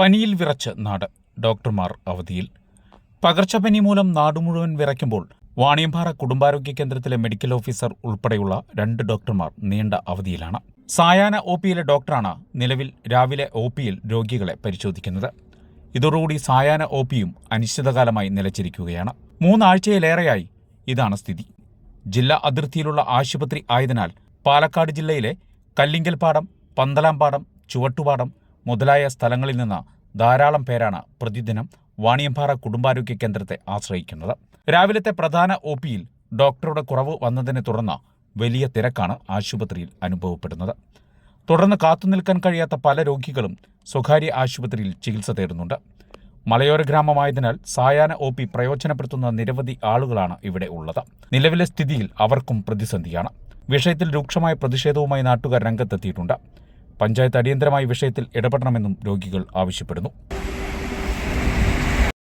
പനിയിൽ വിറച്ച് നാട് ഡോക്ടർമാർ അവധിയിൽ. പകർച്ചപ്പനി മൂലം നാട് മുഴുവൻ വിറയ്ക്കുമ്പോൾ വാണിയമ്പാറ കുടുംബാരോഗ്യ കേന്ദ്രത്തിലെ മെഡിക്കൽ ഓഫീസർ ഉൾപ്പെടെയുള്ള രണ്ട് ഡോക്ടർമാർ നീണ്ട അവധിയിലാണ്. സായാഹ്ന ഒ പിയിലെ ഡോക്ടറാണ് നിലവിൽ രാവിലെ ഒ പിയിൽ രോഗികളെ പരിശോധിക്കുന്നത്. ഇതോടുകൂടി സായാഹ്ന ഒ പിയും അനിശ്ചിതകാലമായി നിലച്ചിരിക്കുകയാണ്. മൂന്നാഴ്ചയിലേറെയായി ഇതാണ് സ്ഥിതി. ജില്ലാ അതിർത്തിയിലുള്ള ആശുപത്രി ആയതിനാൽ പാലക്കാട് ജില്ലയിലെ കല്ലിങ്കൽപ്പാടം പന്തലാംപാടം ചുവട്ടുപാടം മുതലായ സ്ഥലങ്ങളിൽ നിന്ന് ധാരാളം പേരാണ് പ്രതിദിനം വാണിയമ്പാറ കുടുംബാരോഗ്യ കേന്ദ്രത്തെ ആശ്രയിക്കുന്നത്. രാവിലത്തെ പ്രധാന ഒ പിയിൽ ഡോക്ടറുടെ കുറവ് വന്നതിനെ തുടർന്ന് വലിയ തിരക്കാണ് ആശുപത്രിയിൽ അനുഭവപ്പെടുന്നത്. തുടർന്ന് കാത്തുനിൽക്കാൻ കഴിയാത്ത പല രോഗികളും സ്വകാര്യ ആശുപത്രിയിൽ ചികിത്സ തേടുന്നുണ്ട്. മലയോര ഗ്രാമമായതിനാൽ സായാഹ്ന ഒ പി പ്രയോജനപ്പെടുത്തുന്ന നിരവധി ആളുകളാണ് ഇവിടെ ഉള്ളത്. നിലവിലെ സ്ഥിതിയിൽ അവർക്കും പ്രതിസന്ധിയാണ്. വിഷയത്തിൽ രൂക്ഷമായ പ്രതിഷേധവുമായി നാട്ടുകാർ രംഗത്തെത്തിയിട്ടുണ്ട്. പഞ്ചായത്ത് അടിയന്തരമായി വിഷയത്തിൽ ഇടപെടണമെന്നും രോഗികൾ ആവശ്യപ്പെടുന്നു